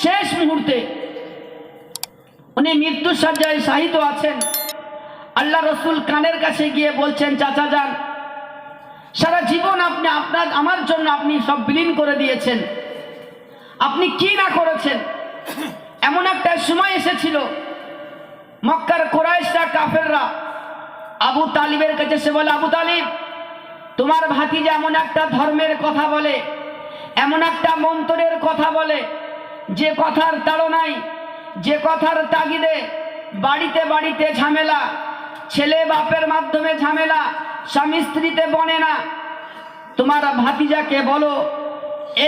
শেষ মুহূর্তে উনি মৃত্যু সজ্জায় শাহিত আছেন। আল্লাহ রসুল কানের কাছে গিয়ে বলছেন, চাচা যান, সারা জীবন আপনি আপনার, আমার জন্য আপনি সব বিলীন করে দিয়েছেন। আপনি কি না করেছেন? এমন একটা সময় এসেছিল, মক্কার কোরাইশরা, কাফেররা, আবু তালিবের কাছে সে বলে, আবু তালিব, তোমার ভাতিজা এমন একটা ধর্মের কথা বলে, এমন একটা মন্ত্রের কথা বলে যে কথার তাড়নায়, যে কথার তাগিদে বাড়িতে বাড়িতে ঝামেলা, ছেলে বাপের মাধ্যমে ঝামেলা, স্বামী স্ত্রীতে বনে না। তোমার ভাতিজাকে বলো,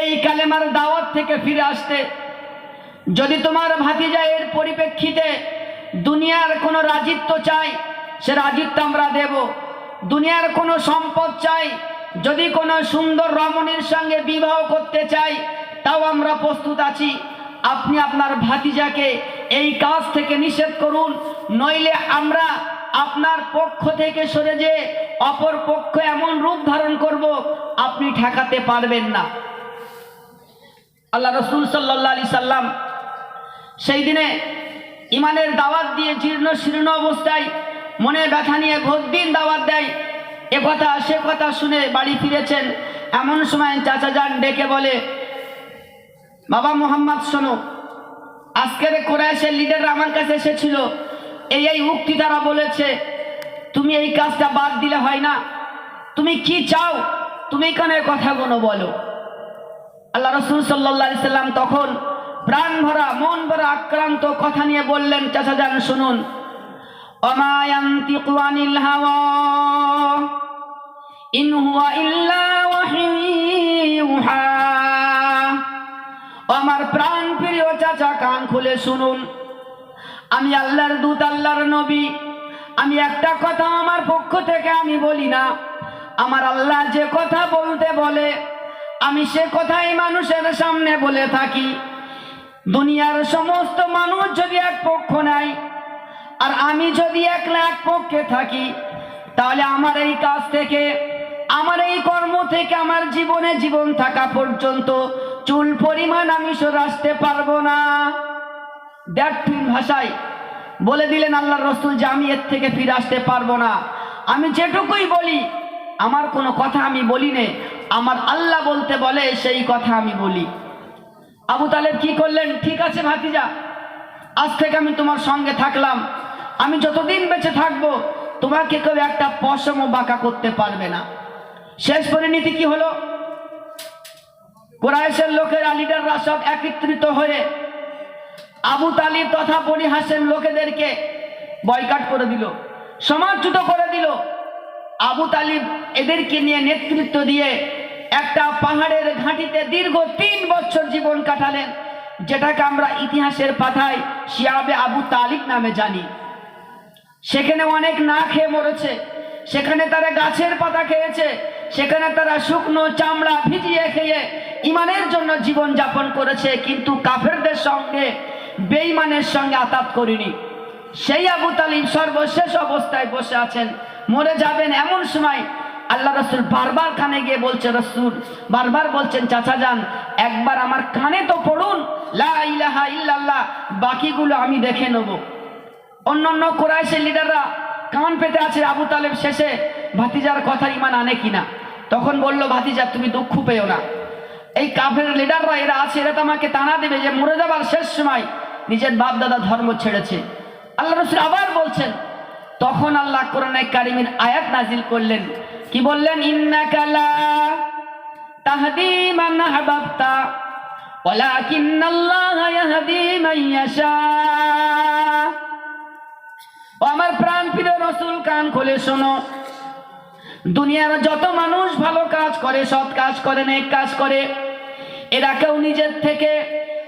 এই কালেমার দাওয়াত থেকে ফিরে আসতে, যদি তোমার ভাতিজা এর পরিপ্রেক্ষিতে দুনিয়ার কোনো রাজিত্ব চাই সে রাজিত্ব আমরা দেব। দুনিয়ার কোনো সম্পদ চাই যদি কোনো সুন্দর রমণীর সঙ্গে বিবাহ করতে চাই তাও আমরা প্রস্তুত আছি। আপনি আপনার ভাতিজাকে এই কাজ থেকে নিষেধ করুন, নইলে আমরা আপনার পক্ষ থেকে সরে যে অপর পক্ষ এমন রূপ ধারণ করব, আপনি ঠেকাতে পারবেন না। আল্লাহ রসুল সাল্লাহ আলি সাল্লাম সেই দিনে ইমানের দাওয়াত দিয়ে জীর্ণ শীর্ণ অবস্থায় মনে ব্যথা নিয়ে দিন দাওয়াত দেয়। এ কথা সে কথা শুনে বাড়ি ফিরেছেন। এমন সময় চাচা যান, ডেকে বলে বাবা মোহাম্মদ, শোনো। আজকের কোরআশের লিডাররা আমার কাছে এসেছিল। এই এই উক্তি তারা বলেছে, তুমি এই কাজটা বাদ দিলে হয় না। তুমি কি চাও? তুমি এখানে কথাগুলো বলো। আল্লাহ রসুল সাল্লা সাল্লাম তখন প্রাণ ভরা, মন ভরা, আক্রান্ত কথা নিয়ে বললেন, চাচা যান, শুনুন। অমায়ান্তিকু আনিল হাওয়া, ইন হুয়া ইল্লা আমার প্রাণ প্রিয় চাচা, কান খুলে শুনুন। আমি আল্লাহর দূত, আল্লাহর নবী। আমি একটা কথা আমার পক্ষ থেকে আমি বলি না। আমার আল্লাহ যে কথা বলতে বলে, আমি সে কথাই মানুষের সামনে বলে থাকি। দুনিয়ার সমস্ত মানুষ যদি এক পক্ষ নাই, আর আমি যদি একলা এক পক্ষে থাকি, তাহলে আমার এই কাজ থেকে, আমার এই কর্ম থেকে আমার জীবনে জীবন থাকা পর্যন্ত চুল পরিমাণ আমি আসতে পারব না। দেখুন ভাষায় বলে দিলেন আল্লাহ রসুল যে আমি এর থেকে ফিরে আসতে পারব না। আমি যেটুকুই বলি, আমার কোনো কথা আমি বলি নে। আমার আল্লাহ বলতে বলে, সেই কথা আমি বলি। আবু তালেব কি করলেন? ঠিক আছে ভাতিজা, আজ থেকে আমি তোমার সঙ্গে থাকলাম। আমি যতদিন বেঁচে থাকব, তোমাকে কেউ একটা পশম বাঁকা করতে পারবে না। শেষ পরিণতি কি হলো? কোরআশের লোকেরা, লিডাররা সব একত্রিত হয়ে আবু তালিব তথা পরিহাসের লোকেদেরকে বয়কাট করে দিল সমাজচ্যুত করে দিল। আবু তালিব এদেরকে নিয়ে নেতৃত্ব দিয়ে একটা পাহাড়ের ঘাঁটিতে দীর্ঘ তিন বছর জীবন কাটালেন, যেটাকে আমরা ইতিহাসের পাতায় শিয়াবে আবু তালিব নামে জানি। সেখানে অনেক না খেয়ে মরেছে, সেখানে তারা গাছের পাতা খেয়েছে, সেখানে তারা শুকনো চামড়া ভিজিয়ে ইমানের জন্য জীবন যাপন করেছে, কিন্তু কাফেরদের সঙ্গে বেইমানের সঙ্গে আতাত করিনি। সেই আবু তালিব সর্বশেষ অবস্থায় বসে আছেন। মরে যাবেন এমন সময় আল্লাহ রসুল বারবার কানে গিয়ে বলছে, রসুল, বারবার বলছেন, চাচা যান, একবার আমার কানে তো পড়ুন, লা ইলাহা ইল্লাল্লাহ, বাকিগুলো আমি দেখে নেব। অন্য অন্য কোরআশের লিডাররা কান পেতে আছে আবু তালেব শেষে, ভাতিজার কথা ইমান আনে কিনা? তখন বলল, ভাতিজা, তুমি দুঃখ পেও না। এই কাফের লিডাররা এরা আছে, এরা তো আমাকে টানা দেবে যে মরে যাবার শেষ সময় নিজের বাপ দাদা ধর্ম ছেড়েছে। আল্লাহ রসুল আবার বলছেন, তখন আল্লাহ কোরআনে কারিমের আয়াত নাজিল করলেন। কি বললেন? ইন্নাকালা তাহদি মান হাবাবতা ওয়ালাকিন্নাল্লাহ ইয়াহদি মান ইয়াশা। ও আমার প্রাণ প্রিয় রসুল, কান খুলে শোনো। দুনিয়ার যত মানুষ ভালো কাজ করে, সৎ কাজ করে, নেক কাজ করে এরা কেউ নিজের থেকে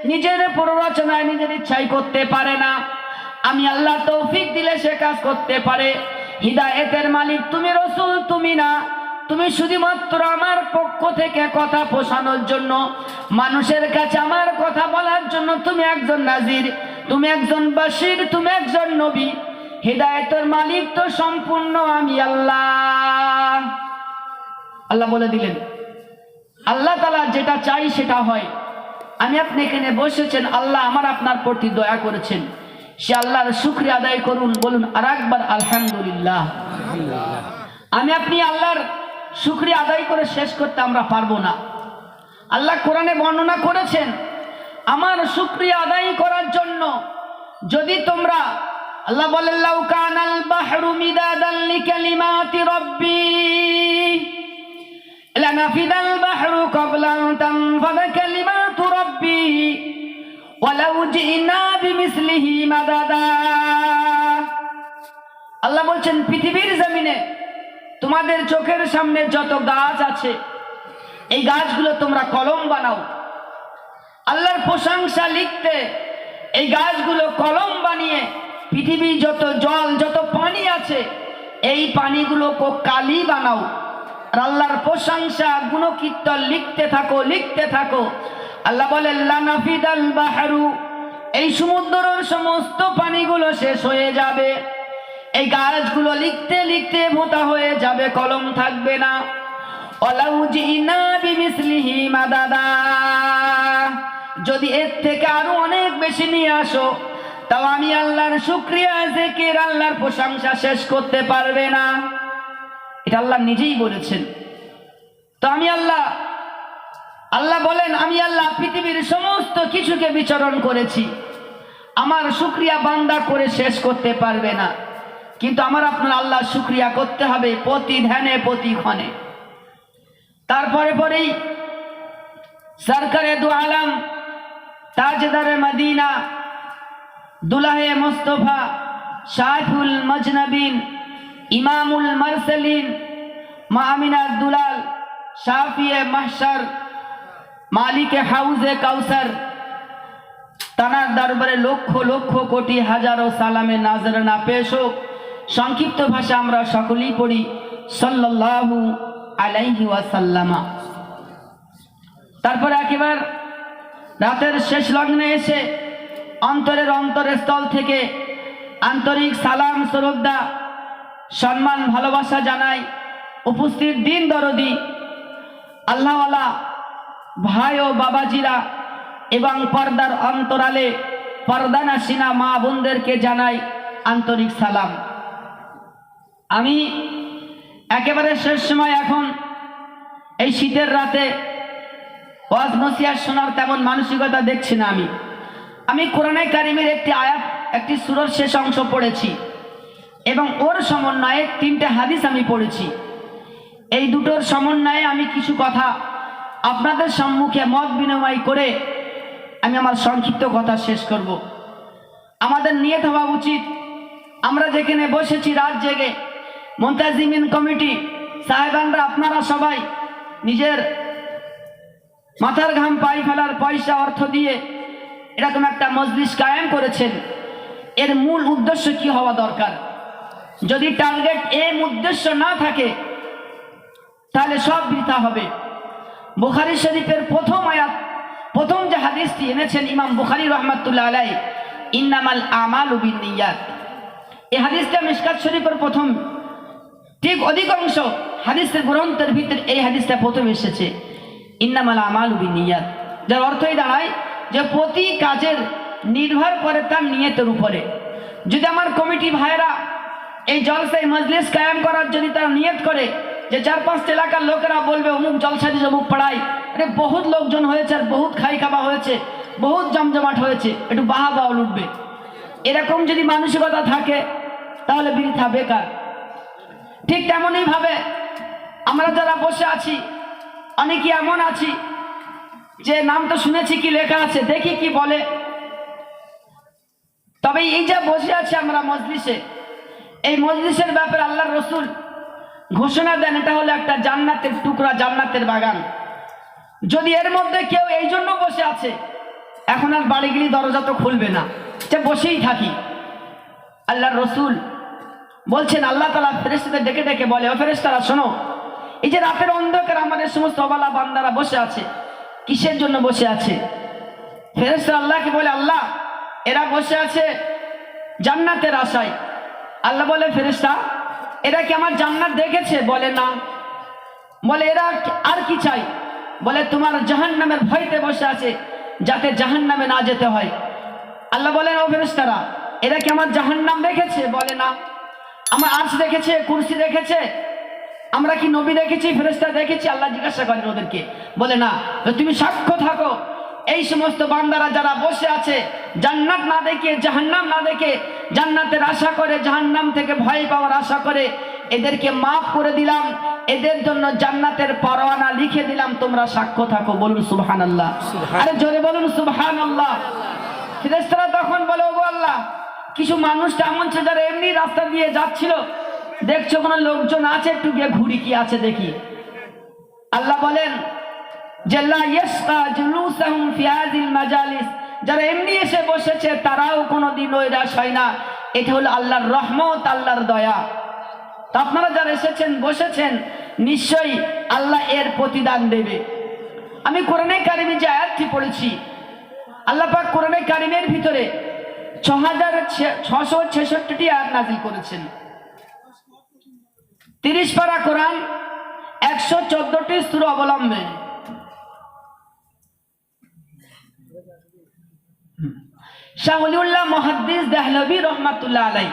নিজের প্ররোচনায় নিজের ইচ্ছাই করতে পারে না। আমি আল্লাহ তৌফিক দিলে সে কাজ করতে পারে। হিদায়েতের মালিক তুমি রসুল, তুমি না। তুমি শুধুমাত্র আমার পক্ষ থেকে কথা পোষানোর জন্য। মানুষের কাছে আমার কথা বলার জন্য তুমি একজন নাজির, তুমি একজন বাসির তুমি একজন নবী। হৃদায়তের মালিক তো সম্পূর্ণ আমি আল্লাহ। আল্লাহ বলে দিলেন আল্লাহ তালা যেটা চাই সেটা হয়। আমি আপনি এখানে বসেছেন, আল্লাহ আমার আপনার প্রতি দয়া করেছেন। সে আল্লাহর শুক্রিয়া আদায় করুন, বলুন আর একবার আলহামদুলিল্লাহ। আমি আপনি আল্লাহর শুক্রিয়া আদায় করে শেষ করতে আমরা পারব না। আল্লাহ কোরআনে বর্ণনা করেছেন, আমার শুক্রিয়া আদায় করার জন্য যদি তোমরা আল্লাহ বলেন لنفد البحر قبل أن تنفذ كلمات ربي ولو جئنا بمثله مددا আল্লাহ বলছেন পৃথিবীর জমিনে তোমাদের চোখের সামনে যত গাছ আছে এই গাছগুলো তোমরা কলম বানাও আল্লাহর প্রশংসা লিখতে এই গাছগুলো কলম বানিয়ে পৃথিবী যত জল যত পানি আছে এই পানিগুলো কালি বানাও আর আল্লাহর প্রশংসা, গুণকীর্তন লিখতে থাকো লিখতে থাকো। আল্লাহ বলেন লানাফিদাল বাহারু। এই সমুদ্রের সমস্ত পানিগুলো শেষ হয়ে যাবে। এই গাছগুলো লিখতে লিখতে মোটা হয়ে যাবে, কলম থাকবে না। যদি এর থেকে আরও অনেক বেশি নিয়ে আসো, তাও আমি আল্লাহর শুক্রিয়া, জেকের, আল্লাহর প্রশংসা শেষ করতে পারবে না। এটা আল্লাহ নিজেই বলেছেন। তো আমি আল্লাহ আল্লাহ বলেন, আমি আল্লাহ পৃথিবীর সমস্ত কিছুকে বিচরণ করেছি। আমার শুক্রিয়া বান্দা করে শেষ করতে পারবে না। কিন্তু আমার আপনার আল্লাহ শুক্রিয়া করতে হবে প্রতি ধ্যানে, প্রতি ক্ষণে। তারপরে পরেই সরকারে দু আলম, তাজদারে মদিনা, দুলাহে মোস্তফা শাহুল মজনবিন ইমামুল মারসেলিন মামিনার দুলাল, শাফিয়ে মাহসার মালিকে হাউজে কাউসার, তানার দরবারে লক্ষ লক্ষ কোটি হাজারো সালামে নাজরানা পেশ হোক। সংক্ষিপ্ত ভাষা আমরা সকলেই পড়ি, সাল্লাল্লাহু আলাইহি ওয়াসাল্লামা। তারপরে একেবার রাতের শেষ লগ্নে এসে অন্তরের অন্তরের স্থল থেকে আন্তরিক সালাম শ্রদ্ধা সম্মান, ভালোবাসা জানাই উপস্থিত দিন দরদি। আল্লাহওয়ালা ভাই ও বাবাজিরা এবং পর্দার অন্তরালে পর্দানাসিনা মা বোনদেরকে জানাই আন্তরিক সালাম। আমি একেবারে শেষ সময় এখন এই শীতের রাতে ওয়াজ নসিহাত শোনার তেমন মানসিকতা দেখছি না আমি। আমি কোরআনে কারিমের একটি আয়াত, একটি সুরর শেষ অংশ পড়েছি। এবং ওর সমন্বয়ে তিনটে হাদিস আমি পড়েছি। এই দুটোর সমন্বয়ে আমি কিছু কথা আপনাদের সম্মুখে মত বিনিময় করে আমি আমার সংক্ষিপ্ত কথা শেষ করব। আমাদের নিয়ত হওয়া উচিত। আমরা যেখানে বসেছি রাত জেগে, মন্তাজিমিন কমিটি, সাহেবানরা, আপনারা সবাই নিজের মাথার ঘাম পাই ফেলার পয়সা, অর্থ দিয়ে এরকম একটা মজলিস কায়েম করেছেন। এর মূল উদ্দেশ্য কি হওয়া দরকার? যদি টার্গেট এম উদ্দেশ্য না থাকে, তাহলে সব বৃথা হবে। বুখারি শরীফের প্রথম আয়াত, প্রথম যে হাদিসটি এনেছেন ইমাম বুখারি রহমাতুল্লাহ আলাই ইন্নামাল আমাল উবিন নিয়াত এই হাদিসটা মিসকাত শরীফের প্রথম, ঠিক অধিকাংশ হাদিসের গ্রন্থের ভিতরে এই হাদিসটা প্রথম এসেছে, ইন্নামাল আমাল উবিন নিয়াত যার অর্থই দাঁড়ায় যে প্রতি কাজের নির্ভর করে তার নিয়তের উপরে। যদি আমার কমিটি ভাইরা এই জলসায় মজলিস কায়েম করার যদি তারা নিয়ত করে, যে চার পাঁচটা এলাকার লোকেরা বলবে, অমুক জলসা দিয়েছে, অমুক পাড়াই আরে বহুত লোকজন হয়েছে আর বহুত খাই খাওয়া হয়েছে, বহুত জমজমাট হয়েছে, একটু বাহা বাহ উঠবে এরকম যদি মানসিকতা থাকে, তাহলে বৃথা বেকার। ঠিক তেমনই ভাবে আমরা যারা বসে আছি অনেকে এমন আছি, যে নাম তো শুনেছি কি লেখা আছে, দেখি কি বলে। তবে এই যে বসে আছি আমরা মজলিসে এই মজলিসের ব্যাপারে আল্লাহ রসুল ঘোষণা দেন, এটা হলো একটা জান্নাতের টুকরা, জান্নাতের বাগান। যদি এর মধ্যে কেউ এই জন্য বসে আছে, এখন আর বাড়ি গেলে দরজা তো খুলবে না, যে বসেই থাকি। আল্লাহ রসুল বলছেন, আল্লাহ তালা ফেরেস্তাদের ডেকে ডেকে বলে, ও ফেরেস্তারা শোনো, এই যে রাতের অন্ধকার, আমাদের সমস্ত অবালা বান্দারা বসে আছে, কিসের জন্য বসে আছে? ফেরেস্তা আল্লাহকে বলে, আল্লাহ, এরা বসে আছে জান্নাতের আশায়। আল্লাহ বলে ফেরেস্তা এরা কি আমার জান্নাত দেখেছে? বলে, না। বলে, এরা আর কি চাই? বলে, তোমার জাহান নামের ভয়তে বসে আছে, যাতে জাহান নামে না যেতে হয়। আল্লাহ বলেন, ও ফেরেশতারা, এরা কি আমার জাহান নাম দেখেছে? বলে, না। আমার আর্স দেখেছে, কুরসি দেখেছে, আমরা কি নবী দেখেছি ফেরেস্তা দেখেছি? আল্লাহ জিজ্ঞাসা করেন ওদেরকে। বলে, না। তুমি সাক্ষ্য থাকো এই সমস্ত বান্দারা যারা বসে আছে জান্নাত না দেখে জাহান্নাম না দেখে জান্নাতের আশা করে জাহান্নাম থেকে ভয় পাওয়ার আশা করে এদেরকে মাফ করে দিলাম। এদের জন্য জান্নাতের পরোয়ানা লিখে দিলাম। তোমরা সাক্ষ্য থাকো বলুন সুবহান আল্লাহ আরে জোরে বলুন সুবহান আল্লাহ ফেরেস্তারা তখন বলে ওগো আল্লাহ কিছু মানুষ এমন ছিল যারা এমনি রাস্তা দিয়ে যাচ্ছিল। দেখছ কোনো লোকজন আছে? একটু গিয়ে ঘুরি কি আছে দেখি? আল্লাহ বলেন যারা এমনি এসে বসেছে, তারাও কোনোদিন নৈরাশ হয় না। এটা হলো আল্লাহর রহমত, আল্লাহর দয়া। তো আপনারা যারা এসেছেন, বসেছেন, নিশ্চয়ই আল্লাহ এর প্রতিদান দেবে। আমি কোরআনে কারিমে যে আয়াতটি পড়েছি, আল্লাহ পাক কোরআনে কারিমের ভিতরে ছ হাজার ছশো ছেষট্টিটি আয়াত নাজিল করেছেন। তিরিশ পারা কোরআন, একশো চোদ্দটি সুর অবলম্বে শাহলিউল্লাহ মহাদ্দিস দেহলবী রহমাতুল্লাহ আলাই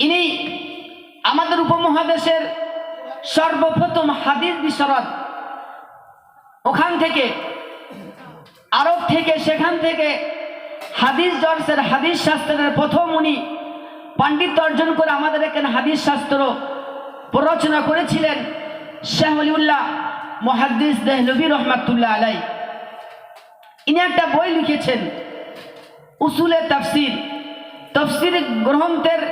ইনি আমাদের উপমহাদেশের সর্বপ্রথম হাদিস বিশরদ ওখান থেকে, আরব থেকে, সেখান থেকে হাদিস জর্সের হাদিস শাস্ত্রের প্রথম উনি পাণ্ডিত্য অর্জন করে আমাদের এখানে হাদিস শাস্ত্র প্ররচনা করেছিলেন শাহ অলিউল্লাহ মহাদ্দিস দেহলবী রহমাতুল্লাহ আলাই ইনি একটা বই লিখেছেন উসুলে তাফসির। তফসির গ্রন্থের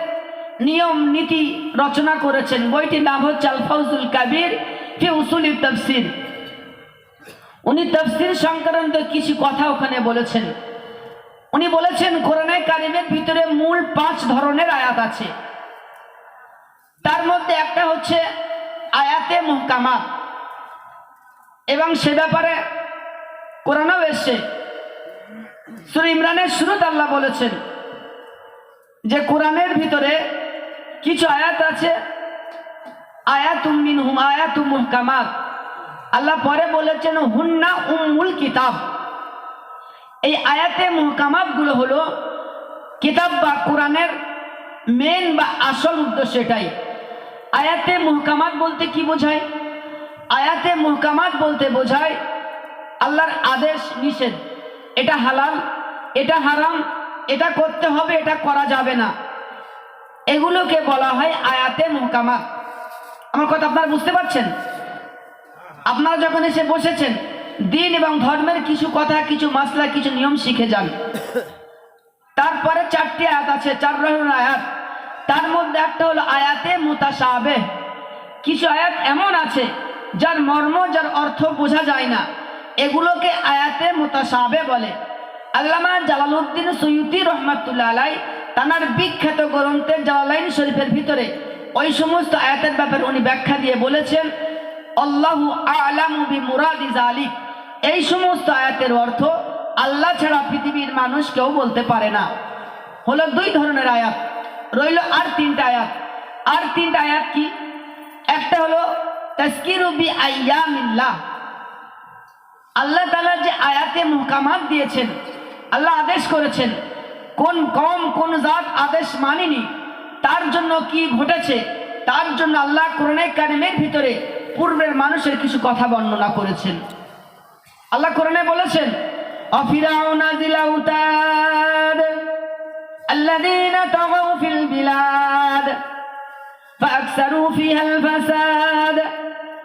নিয়ম, নীতি রচনা করেছেন। বইটির নাম হচ্ছে আলফাউজুল কাবির ফি উসুলি তফসির। উনি তফসির সংক্রান্ত কিছু কথা ওখানে বলেছেন। উনি বলেছেন, কোরআনে কারিমের ভিতরে মূল পাঁচ ধরনের আয়াত আছে। তার মধ্যে একটা হচ্ছে আয়াতে মুহকামাত এবং সে ব্যাপারে কোরআনেও এসছে সুর ইমরানের শুরুতে আল্লাহ বলেছেন যে কোরআনের ভিতরে কিছু আয়াত আছে, আয়াতুম মিনহুম, আয়াতুম মুহকামাত আল্লাহ পরে বলেছেন, হুন্না উম্মুল কিতাব। এই আয়াতে মুহকামাতগুলো হলো কিতাব বা কোরআনের মেন বা আসল উদ্দেশ্য এটাই আয়াতে মুহকামাত বলতে কি বোঝায়? আয়াতে মুহকামাত বলতে বোঝায় আল্লাহর আদেশ নিষেধ। এটা হালাল, এটা হারাম, এটা করতে হবে, এটা করা যাবে না। এগুলোকে বলা হয় আয়াতে মুহকামাত আমার কথা আপনারা বুঝতে পারছেন? আপনারা যখন এসে বসেছেন, দিন এবং ধর্মের কিছু কথা, কিছু মাসলা, কিছু নিয়ম শিখে যান। তারপরে চারটি আয়াত আছে, চার রকমের আয়াত। তার মধ্যে একটা হলো আয়াতে মুতাসাবে কিছু আয়াত এমন আছে, যার মর্ম, যার অর্থ বোঝা যায় না। এগুলোকে আয়াতে মোতাসাবে বলে। আল্লামা জালালউদ্দিন সৈয়দি রহমাতুল্লাহ আলাই তানার বিখ্যাত গ্রন্থের জালালাইন শরীফের ভিতরে ওই সমস্ত আয়াতের ব্যাপারে উনি ব্যাখ্যা দিয়ে বলেছেন, আল্লাহু আলামু বি মুরাদি জালিক এই সমস্ত আয়াতের অর্থ আল্লাহ ছাড়া পৃথিবীর মানুষ কেউ বলতে পারে না। হলো দুই ধরনের আয়াত, রইল আর তিনটা আয়াত। আর তিনটা আয়াত কি? একটা হলো, তাস্কিরু বি আইয়ামিল্লাহ। আল্লাহ তাআলা যে আয়াতে মুহকামাত দিয়েছেন আল্লাহ আদেশ করেছেন কোন কম কোন জাত আদেশ মানেনি তার জন্য কি ঘটেছে তার জন্য আল্লাহ কোরআনে কারিমের ভিতরে পূর্বের মানুষের কিছু কথা বর্ণনা করেছেন আল্লাহ কোরআনে বলেছেন অফিরাউনা দিল আউতাদ الذين طغوا في البلاد فأكثروا فيها الفساد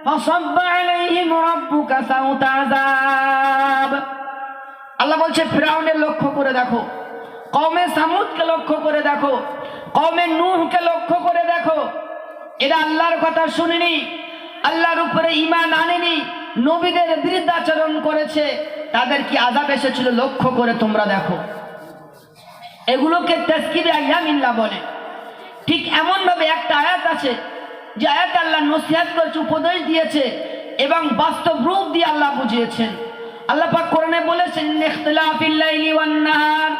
فصب عليهم ربك سوط عذاب আল্লাহ বলছে ফিরাউনের লক্ষ্য করে দেখো কমে সামুদকে লক্ষ্য করে দেখো কমে নূহকে লক্ষ্য করে দেখো এরা আল্লাহর কথা শুনেনি আল্লাহর উপরে ইমান আনেনি নবীদের বিরুদ্ধাচরণ করেছে তাদের কি আজাব এসেছিল লক্ষ্য করে তোমরা দেখো এগুলোকে তেজকিরে আয়ামিল্লা বলে ঠিক এমনভাবে একটা আয়াত আছে যে আয়াত আল্লাহ নসিহাত করেছে উপদেশ দিয়েছে এবং বাস্তব রূপ দিয়ে আল্লাহ বুঝিয়েছেন। আল্লাহ পাক কোরআনে বলেছেন ইখতিলাফিল লাইলি ওয়ান নাহার,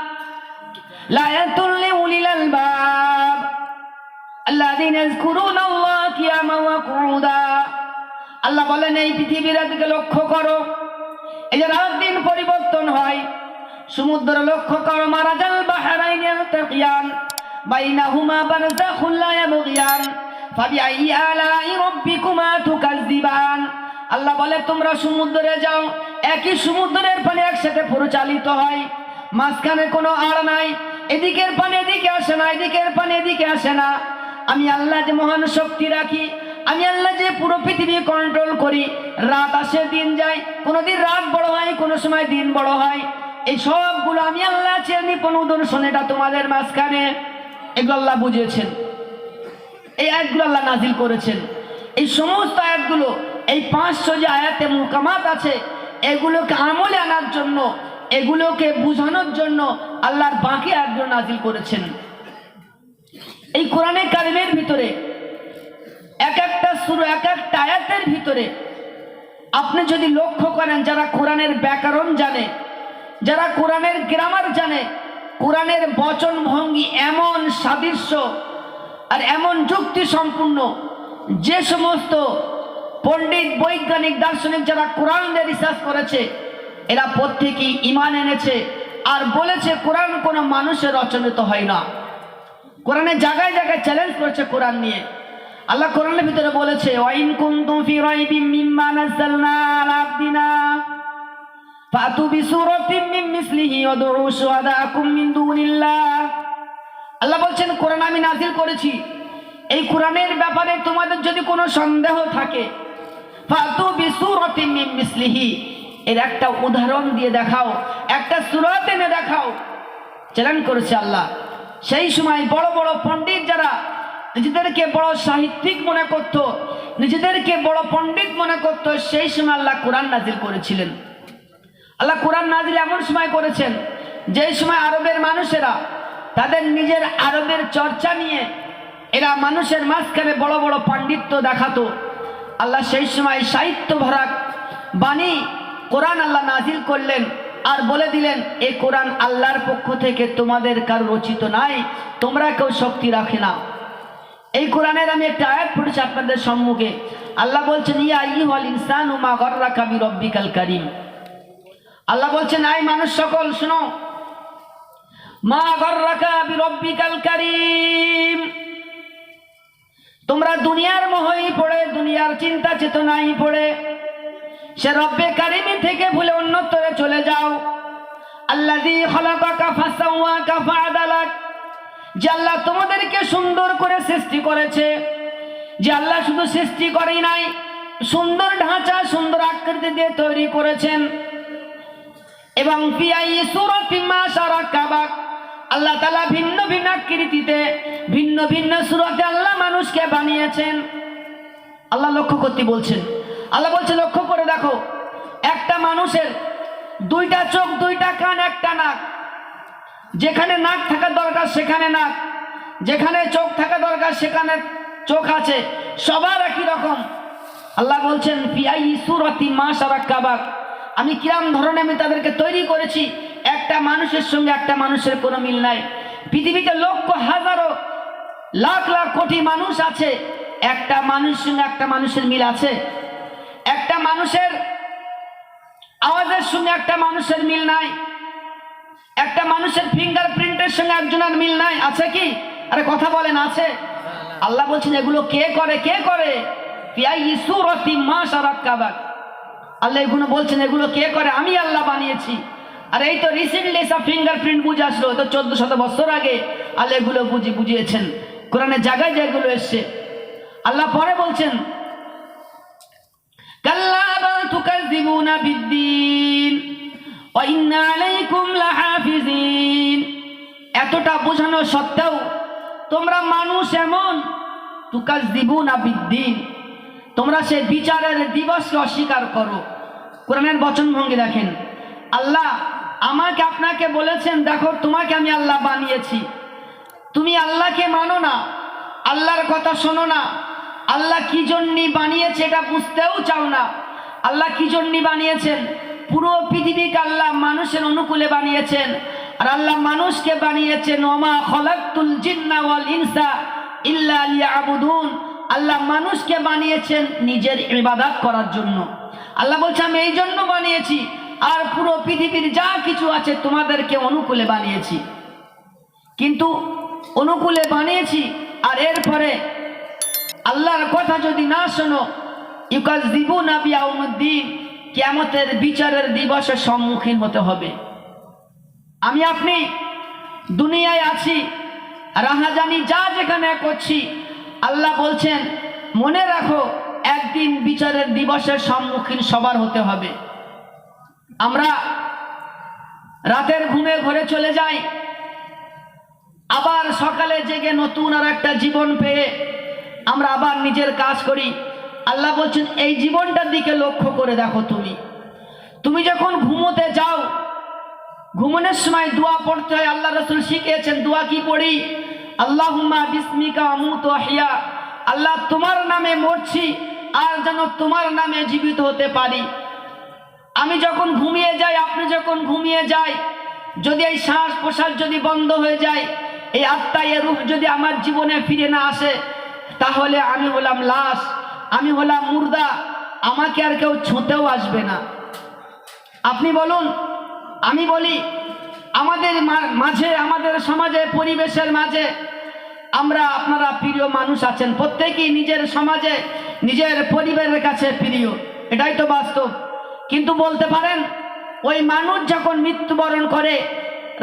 লায়াতুল লিউলিল আলবাব, আল্লাযীনা ইয়াযকুরুনা আল্লাহ কিয়ামান ওয়া কুউদা। আল্লাহ বলেন, এই পৃথিবীর দিকে লক্ষ্য করো, এই যে রাত দিন পরিবর্তন হয়, সমুদ্র লক্ষ্য করো মারাজাল বাহারাইন ইয়ালতাকিয়ান, বাইনাহুমা বারযাখুন লা ইয়াবগিয়ান। আল্লাহ বলে, তোমরা সমুদ্রে যাও, একই সমুদ্রের পানি একসাথে পরিচালিত হয়। মাঝখানে কোনো আড় নাই, এদিকের পানি এদিকে আসে না, এদিকের পানি এদিকে আসে না। আমি আল্লাহ যে মহান শক্তি রাখি, আমি আল্লাহ যে পুরো পৃথিবী কন্ট্রোল করি। রাত আসে, দিন যায়, কোনোদিন রাত বড় হয়, কোনো সময় দিন বড় হয়। এই সবগুলো আমি আল্লাহ চেয়ে নিপুণ উদর্শন এটা তোমাদের মাঝখানে। এগুলো আল্লাহ বুঝিয়েছেন এই আয়াতগুলো আল্লাহ নাজিল করেছেন। এই সমস্ত আয়াতগুলো, এই পাঁচশো যে আয়াতে মুকামাত আছে, এগুলোকে আমলে আনার জন্য, এগুলোকে বোঝানোর জন্য আল্লাহর বাকি আয়াতগুলো নাজিল করেছেন। এই কোরআনে কারিমের ভিতরে, এক একটা শুরু এক একটা আয়াতের ভিতরে আপনি যদি লক্ষ্য করেন, যারা কোরআনের ব্যাকরণ জানে, যারা কোরআনের গ্রামার জানে, কোরআনের বচন ভঙ্গি এমন সাদৃশ্য আর এমন যুক্তি সম্পূর্ণ যে সমস্ত পণ্ডিত, বৈজ্ঞানিক, দার্শনিক যারা কোরআন নিয়ে রিসার্চ করেছে, এরা প্রত্যেকেই ইমান এনেছে আর বলেছে কোরআন কোনো মানুষের রচনিত হয় না। কোরআনে জায়গায় জায়গায় চ্যালেঞ্জ করেছে কোরআন নিয়ে। আল্লাহ কোরআনের ভিতরে বলেছে, ওয়াইন কুনতুম ফি মিসলিহি ওয়াদউ শুহাদাকুম মিন দুনিল্লাহ। আল্লাহ বলছেন, কোরআন আমি নাজিল করেছি। এই কোরআনের ব্যাপারে তোমাদের যদি কোনো সন্দেহ থাকে এর একটা উদাহরণ দিয়ে দেখাও, একটা সূরাত এনে দেখাও। চ্যালেঞ্জ করেছে আল্লাহ। সেই সময় বড় বড় পণ্ডিত যারা নিজেদেরকে বড় সাহিত্যিক মনে করত, নিজেদেরকে বড় পণ্ডিত মনে করত, সেই সময় আল্লাহ কোরআন নাজিল করেছিলেন। আল্লাহ কোরআন নাজিল এমন সময় করেছেন, যেই সময় আরবের মানুষেরা তাদের নিজের আরবের চর্চা নিয়ে এরা মানুষের মাঝখানে বড় বড় পাণ্ডিত্য দেখাতো। আল্লাহ সেই সময় সাহিত্য ভরা বাণী কোরআন আল্লাহ নাজিল করলেন আর বলে দিলেন, এ কোরআন আল্লাহর পক্ষ থেকে তোমাদের কারও রচিত নাই, তোমরা কেউ শক্তি রাখে না। এই কোরআনের আমি একটা আয়াত পড়েছি আপনাদের সম্মুখে। আল্লাহ বলছেন, ইয়া আইয়ুহাল ইনসানু মা গররাকা বিরব্বিকাল কারীম। আল্লাহ বলছেন আই মানুষ সকল, শুনো মা গররাকা বিরব্বিকাল কারীম। তোমরা দুনিয়ার মোহই পড়ে, দুনিয়ার চিন্তা চেতনাই পড়ে। সে রব্বে কারিমি থেকে ভুলে অন্যত্তরে চলে যাও। আল্লাযী খালাকাকা ফাসাওয়াকা ফাআদালাক, যে আল্লাহ তোমাদেরকে সুন্দর করে সৃষ্টি করেছে। যে আল্লাহ শুধু সৃষ্টি করেই নাই, সুন্দর ঢাঁচা, সুন্দর আকৃতি দিয়ে তৈরি করেছেন। এবং পিয়াই সুরতি মা সারাকাবাক আল্লাহ তালা ভিন্ন ভিন্ন আকৃতিতে, ভিন্ন ভিন্ন সুরতে আল্লাহ মানুষকে বানিয়েছেন। আল্লাহ লক্ষ্য করতে বলছেন। আল্লাহ বলছে লক্ষ্য করে দেখো, একটা মানুষের দুইটা চোখ, দুইটা কান, একটা নাক। যেখানে নাক থাকা দরকার, সেখানে নাক। যেখানে চোখ থাকা দরকার, সেখানে চোখ আছে। সবার একই রকম। আল্লাহ বলছেন পিয়াই সুরতি মা সারাক্কাবাক আমি কিরাম ধরনের আমি তাদেরকে তৈরি করেছি একটা মানুষের সঙ্গে একটা মানুষের কোনো মিল নাই। পৃথিবীতে লক্ষ, হাজারো, লাখ লাখ কোটি মানুষ আছে। একটা মানুষের সঙ্গে একটা মানুষের মিল আছে। একটা মানুষের আওয়াজের সঙ্গে একটা মানুষের মিল নাই। একটা মানুষের ফিঙ্গার প্রিন্টের সঙ্গে একজনের মিল নাই। আছে কি? আরে কথা বলেন, আছে। আল্লাহ বলছেন, এগুলো কে করে? কে করে? আল্লাহ এগুলো বলছেন, এগুলো কে করে? আমি আল্লাহ বানিয়েছি। আর এই তো রিসেন্টলি সব ফিঙ্গারপ্রিন্ট বুঝে আসলো। তো চোদ্দ শত বছর আগে আল্লাহ এগুলো বুঝি বুঝিয়েছেন কোরআনের জায়গায় যেগুলো এসছে। আল্লাহ পরে বলছেন এতটা বোঝানো সত্ত্বেও তোমরা মানুষ এমন তুকাযযিবুনা বিদ্দীন, তোমরা সে বিচারের দিবসকে অস্বীকার করো। কোরআনের বচন ভঙ্গি দেখেন। আল্লাহ আমাকে আপনাকে বলেছেন, দেখো, তোমাকে আমি আল্লাহ বানিয়েছি। তুমি আল্লাহকে মানো না, আল্লাহর কথা শোনো না। আল্লাহ কি জন্যই বানিয়েছে এটা বুঝতেও চাও না। আল্লাহ কি জন্যই বানিয়েছেন? পুরো পৃথিবীকে আল্লাহ মানুষের অনুকূলে বানিয়েছেন। আর আল্লাহ মানুষকে বানিয়েছেন, ওমা খলাকুল জিন্না ওয়াল ইনসা ইল্লা লিয়াবুদুন। আল্লাহ মানুষকে বানিয়েছেন নিজের ইবাদত করার জন্য। আল্লাহ বলছে, আমি এই জন্য বানিয়েছি আর পুরো পৃথিবীর যা কিছু আছে তোমাদেরকে অনুকূলে বানিয়েছি। কিন্তু অনুকূলে বানিয়েছি আর এরপরে আল্লাহর কথা যদি না শোনো ইউকাজ দিবু নাবিয়া উমুদ্দিন কেমতের বিচারের দিবসের সম্মুখীন হতে হবে। আমি আপনি দুনিয়ায় আছি, রাহাজানি যা যেখানে করছি, আল্লাহ বলছেন, মনে রাখো, একদিন বিচারের দিবসের সম্মুখীন সবার হতে হবে। আমরা রাতের ঘুমে ঘরে চলে যাই। আবার সকালে জেগে নতুন আর একটা জীবন পেয়ে আমরা আবার নিজের কাজ করি। আল্লাহ বলছেন, এই জীবনটার দিকে লক্ষ্য করে দেখো তুমি। তুমি যখন ঘুমোতে যাও, ঘুমনের সময় দোয়া পড়তে হয়, আল্লাহ রসুল শিখিয়েছেন, দোয়া কি পড়ি? আল্লাহুম্মা বিস্মিকা আমুত হিয়া আল্লাহ তোমার নামে মরছি, আর যেন তোমার নামে জীবিত হতে পারি। আমি যখন ঘুমিয়ে যাই, আপনি যখন ঘুমিয়ে যাই, যদি এই শ্বাস প্রশ্বাস যদি বন্ধ হয়ে যায়, এই আত্মা এ রূপ যদি আমার জীবনে ফিরে না আসে, তাহলে আমি হলাম লাশ, আমি হলাম মুর্দা, আমাকে আর কেউ ছুঁতেও আসবে না। আপনি বলুন, আমি বলি, আমাদের মাঝে, আমাদের সমাজে, পরিবেশের মাঝে, আমরা, আপনারা প্রিয় মানুষ আছেন, প্রত্যেকেই নিজের সমাজে, নিজের পরিবারের কাছে প্রিয়, এটাই তো বাস্তব। কিন্তু বলতে পারেন, ওই মানুষ যখন মৃত্যুবরণ করে,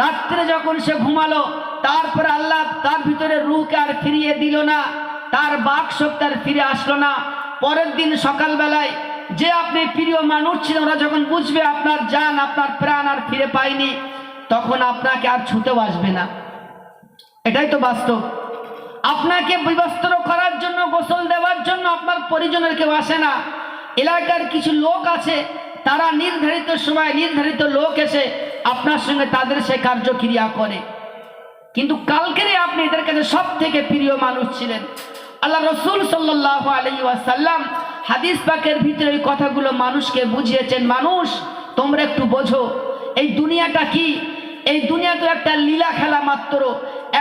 রাত্রে যখন সে ঘুমালো, তারপরে আল্লাহ তার ভিতরে রুকে আর ফিরিয়ে দিল না, তার বাক শক্তি আর ফিরে আসলো না। পরের দিন সকালবেলায় যে আপনি প্রিয় মানুষ ছিলেন ওরা যখন বুঝবে আপনার জান, আপনার প্রাণ আর ফিরে পায়নি, তখন আপনাকে আর ছুতেও আসবে না। এটাই তো বাস্তব। আপনাকে বিবস্ত্র করার জন্য, গোসল দেওয়ার জন্য আপনার পরিজনের কেউ আসে না। এলাকার কিছু লোক আছে তারা নির্ধারিত সময় নির্ধারিত লোক এসে আপনার সঙ্গে তাদের সে কার্যক্রিয়া করে। কিন্তু কালকেরে আপনি এদের কাছে সব থেকে প্রিয় মানুষ ছিলেন। আল্লাহ রসুল সাল্লাহ আলী ওয়াসাল্লাম হাদিস পাকের ভিতরে ওই কথাগুলো মানুষকে বুঝিয়েছেন, মানুষ, তোমরা একটু বোঝো, এই দুনিয়াটা কি? এই দুনিয়া তো একটা লীলা খেলা মাত্র,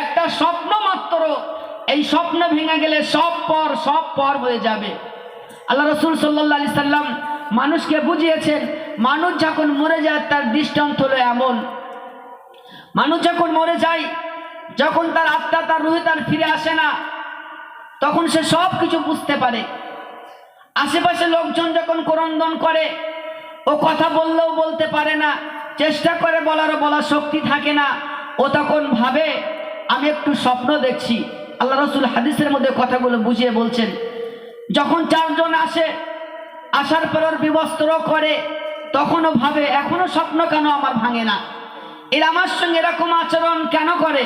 একটা স্বপ্ন মাত্র, এই স্বপ্ন ভেঙে গেলে সব পর সব পর হয়ে যাবে। আল্লাহ রসুল সাল্লাহ আলি সাল্লাম মানুষকে বুঝিয়েছেন মানুষ যখন মরে যায় তার দৃষ্টান্ত হলো এমন। মানুষ যখন মরে যায়, যখন তার আত্মা তার রুহে তার ফিরে আসে না, তখন সে সব কিছু বুঝতে পারে। আশেপাশে লোকজন যখন করন্দন করে, ও কথা বললেও বলতে পারে না, চেষ্টা করে বলারও বলার শক্তি থাকে না। ও তখন ভাবে, আমি একটু স্বপ্ন দেখছি। আল্লাহ রসুল হাদিসের মধ্যে কথাগুলো বুঝিয়ে বলছেন যখন চারজন আসে, আসার পর ওর বিবস্ত্র করে, তখনও ভাবে, এখনও স্বপ্ন কেন আমার ভাঙে না? এরা আমার সঙ্গে এরকম আচরণ কেন করে?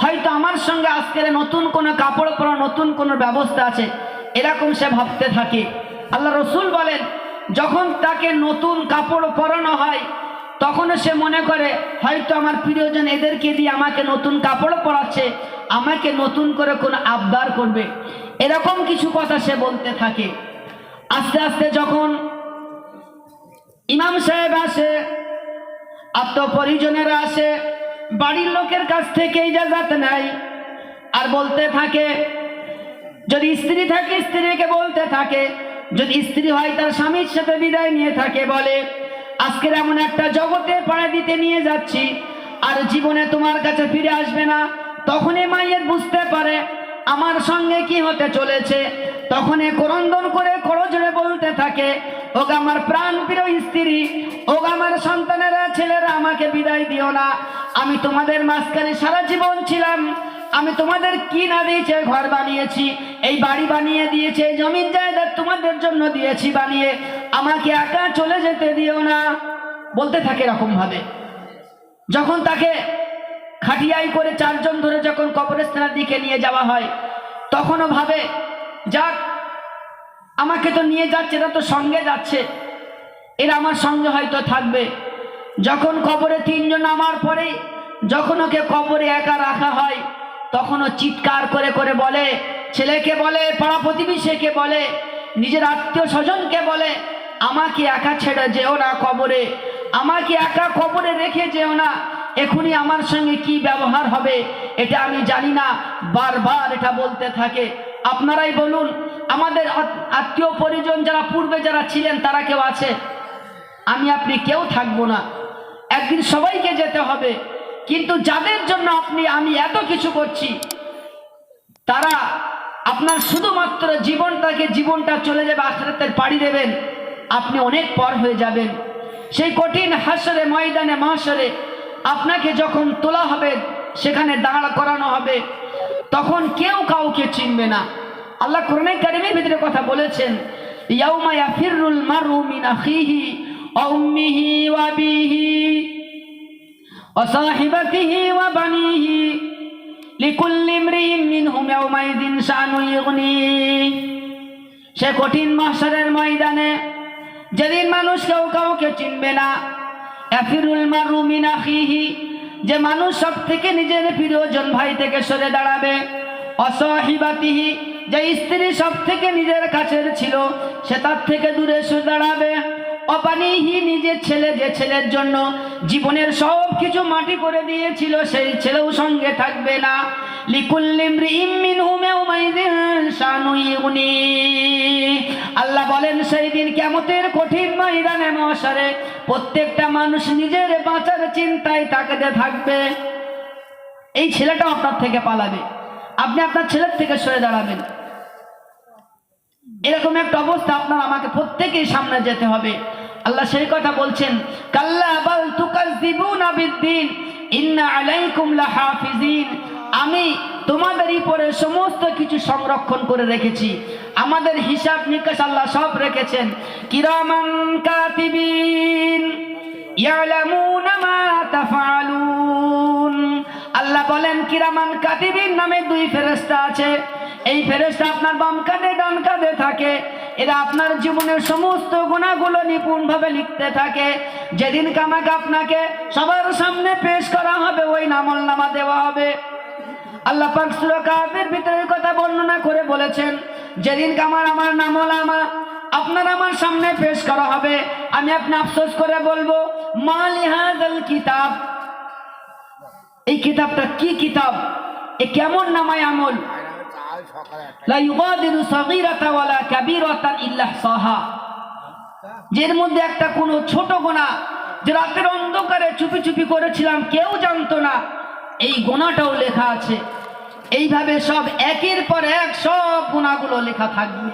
হয়তো আমার সঙ্গে আজকের নতুন কোনো কাপড় পরা, নতুন কোনো ব্যবস্থা আছে, এরকম সে ভাবতে থাকে। আল্লাহ রসুল বলেন, যখন তাকে নতুন কাপড় পরানো হয়, তখনও সে মনে করে, হয়তো আমার প্রিয়জন এদেরকে দিয়ে আমাকে নতুন কাপড় পরাচ্ছে, আমাকে নতুন করে কোনো আবদার করবে। এরকম কিছু কথা সে বলতে থাকে। আস্তে আস্তে যখন ইমাম সাহেব আসে, আত্মপরিজনেরা আসে, বাড়ির লোকের কাছ থেকে ইজাজাত নেয় আর বলতে থাকে, যদি স্ত্রী থাকে, স্ত্রীকে বলতে থাকে, যদি স্ত্রী হয়, তার স্বামীর সাথে বিদায় নিয়ে থাকে, বলে, আজকের এমন একটা জগতে পাড়া দিতে নিয়ে যাচ্ছি, আর জীবনে তোমার কাছে ফিরে আসবে না। তখনই মাইয়ের বুঝতে পারে আমার সঙ্গে কি হতে চলেছে? তখন এ করন্দন করে করজোরে বলতে থাকে, ওগা আমার প্রাণ প্রিয় স্ত্রী, ওগা আমার সন্তানেরা, ছেলেরা আমাকে বিদায় দিও না। আমি তোমাদের মাঝখানে সারা জীবন ছিলাম। আমি তোমাদের কি না দিয়েছে ঘর বানিয়েছি? এই বাড়ি বানিয়ে দিয়েছে জমির জায়গা তোমাদের জন্য দিয়েছি বানিয়ে। আমাকে একা চলে যেতে দিও না। বলতে থাকে এরকম ভাবে যখন তাকে খাটিয়াই করে চারজন ধরে যখন কবরস্থানের দিকে নিয়ে যাওয়া হয়, তখনও ভাবে, যাক, আমাকে তো নিয়ে যাচ্ছে, এরা তো সঙ্গে যাচ্ছে। এরা আমার সঙ্গে হয়তো থাকবে। যখন কবরে তিনজন নামার পরে, যখন ওকে কবরে একা রাখা হয়, তখনও চিৎকার করে করে বলে, ছেলেকে বলে, পাড়া প্রতিবেশীকে বলে, নিজের আত্মীয় স্বজনকে বলে, আমাকে একা ছেড়ে যেও না কবরে, আমাকে একা কবরে রেখে যেও না। এখনই আমার সঙ্গে কি ব্যবহার হবে, এটা আমি জানি না। বারবার এটা বলতে থাকে। আপনারাই বলুন, আমাদের আত্মীয় পরিজন যারা পূর্বে যারা ছিলেন, তারা কেউ আছে? আমি, আপনি কেউ থাকব না। একদিন সবাইকে যেতে হবে। কিন্তু যাদের জন্য আপনি, আমি এত কিছু করছি, তারা আপনার শুধুমাত্র জীবনটাকে, জীবনটা চলে যাবে, আখরাতের পাড়ি দেবেন। আপনি অনেক পর হয়ে যাবেন। সেই কঠিন হাসরে, ময়দানে, মাসরে আপনাকে যখন তোলা হবে, সেখানে দাঁড় করানো হবে, তখন কেউ কাউকে চিনবে না। আল্লাহ কোরআনে কারিমের ভিতরে কথা বলেছেন, ইয়াউমা ইয়াফিরুল মারু মিন আখিহি উম্মিহি ওয়া আবিহি ওয়া সাহিবাতিহি ওয়া বানিহি লিকুল্লি ইমরিইন মিনহুম ইয়াউমাইযিন শানুন ইগনি সে কঠিন মাহশারের ময়দানে, যেদিন মানুষ কেউ কাউকে চিনবে না যে মানুষ সব থেকে নিজের প্রিয়জন ভাই থেকে সরে দাঁড়াবে। অসহিবাতিহি, যে স্ত্রী সব থেকে নিজের কাছের ছিল, সে তার থেকে দূরে সরে দাঁড়াবে। অপানিহি, নিজের ছেলে যে ছেলের জন্য জীবনের সব কিছু মাটি করে দিয়েছিল, সেই ছেলেও সঙ্গে থাকবে না। মাইদিন শানুইউনি আল্লাহ বলেন, সেই দিন কেমতের কঠিন ময়দানে মশারে প্রত্যেকটা মানুষ নিজের বাঁচার চিন্তায় তাকাতে থাকবে। এই ছেলেটাও আপনার থেকে পালাবে। আপনি আপনার ছেলের থেকে সরে দাঁড়াবেন। এরকম একটা অবস্থা আপনার, আমাকে প্রত্যেকেই সামনে যেতে হবে। আল্লাহ সেই কথা বলছেন, কাল্লা বাল তুকাজ্জিবুনা বিদ্দিন, ইন্না আলাইকুম লাহাফিজিন। আমি তোমাদের উপরে সমস্ত কিছু সংরক্ষণ করে রেখেছি। আমাদের হিসাব নিকাশ আল্লাহ সব রেখেছেন। কিরামান কাতিবিন আল্লাহ বলেন, কিরামান কাতিবিন নামে দুই ফেরেশতা আছে। এই ফেরেশতা আপনার বাম কাঁধে, ডান কাঁধে থাকে। এরা আপনার জীবনের সমস্ত গুণাগুলো নিপুণভাবে লিখতে থাকে। যেদিন কামাকে আপনাকে সবার সামনে পেশ করা হবে, ওই নামল নামা দেওয়া হবে। আল্লাহ পাক সূরা কাফের ভিতরে কথা বর্ণনা করে বলেছেন, যেদিন কামার আমার নামল আমা আপনার আমার সামনে পেশ করা হবে। আমি আপনি আফসোস করে বলব মালিহাদাল কিতাব। এই কিতাবটা কি কিতাব? এ কেমন নামায় আমল? যের মধ্যে একটা কোনো ছোট গোনা, যে রাতের অন্ধকারে চুপি চুপি করেছিলাম, কেউ জানতো না। এই গোনাটাও লেখা আছে। এইভাবে সব একের পর এক সব গুণাগুলো লেখা থাকবে।